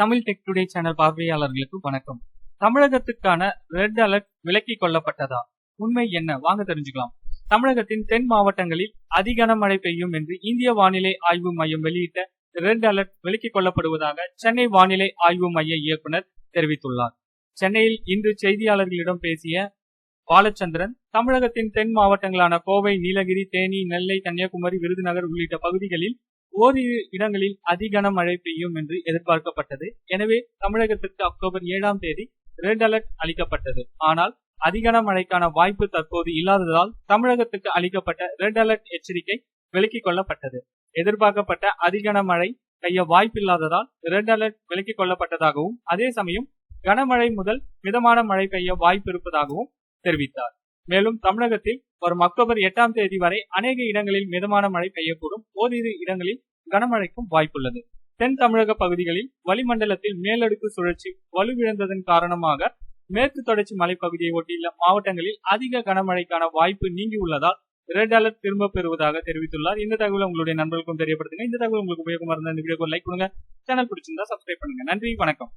Tamil tech today channel பார்வையாளர்களுக்கு வணக்கம். தமிழகத்துக்கான red alert விலக்கிக் கொள்ளப்பட்டதா? உண்மை என்ன? வாங்க தெரிஞ்சுக்கலாம். தமிழகத்தின் தென் மாவட்டங்களில் அதிக கனமழை பெய்யும் என்று இந்திய வானிலை ஆய்வு மையம் வெளியிட்ட ரெட் அலர்ட் விலக்கிக் கொள்ளப்படுவதாக சென்னை வானிலை ஆய்வு மைய இயக்குனர் தெரிவித்துள்ளார். சென்னையில் இன்று செய்தியாளர்களிடம் பேசிய பாலச்சந்திரன் தமிழகத்தின் தென் மாவட்டங்களான கோவை நீலகிரி தேனி நெல்லை கன்னியாகுமரி விருதுநகர் உள்ளிட்ட பகுதிகளில் ஓரிரு இடங்களில் அதிகன மழை பெய்யும் என்று எதிர்பார்க்கப்பட்டது. எனவே தமிழகத்திற்கு அக்டோபர் ஏழாம் தேதி ரெட் அலர்ட் அளிக்கப்பட்டது. ஆனால் அதிகன மழைக்கான வாய்ப்பு தற்போது இல்லாததால் தமிழகத்துக்கு அளிக்கப்பட்ட ரெட் அலர்ட் எச்சரிக்கை விலக்கிக் கொள்ளப்பட்டது. எதிர்பார்க்கப்பட்ட அதிகன மழை பெய்ய வாய்ப்பில்லாததால் ரெட் அலர்ட் விலக்கிக் கொள்ளப்பட்டதாகவும் அதே சமயம் கனமழை முதல் மிதமான மழை பெய்ய வாய்ப்பு இருப்பதாகவும் தெரிவித்தார். மேலும் தமிழகத்தில் வரும் அக்டோபர் எட்டாம் தேதி வரை அநேக இடங்களில் மிதமான மழை பெய்யக்கூடும். ஓரிரு இடங்களில் கனமழைக்கும் வாய்ப்புள்ளது. தென் தமிழக பகுதிகளில் வளிமண்டலத்தில் மேலடுக்கு சுழற்சி வலுவிழந்ததன் காரணமாக மேற்கு தொடர்ச்சி மலைப்பகுதியை ஒட்டியுள்ள மாவட்டங்களில் அதிக கனமழைக்கான வாய்ப்பு நீங்கியுள்ளதால் ரெட் அலர்ட் திரும்ப பெறுவதாக தெரிவித்துள்ளார். இந்த தகவல் உங்களுடைய நண்பர்களுக்கும் தெரியப்படுத்துங்க. இந்த தகவல் உங்களுக்கு உபயோகமா இருந்தால் இந்த வீடியோக்கு லைக் பண்ணுங்க சேனல் பிடிச்சிருந்தா சப்ஸ்கிரைப் பண்ணுங்க. நன்றி. வணக்கம்.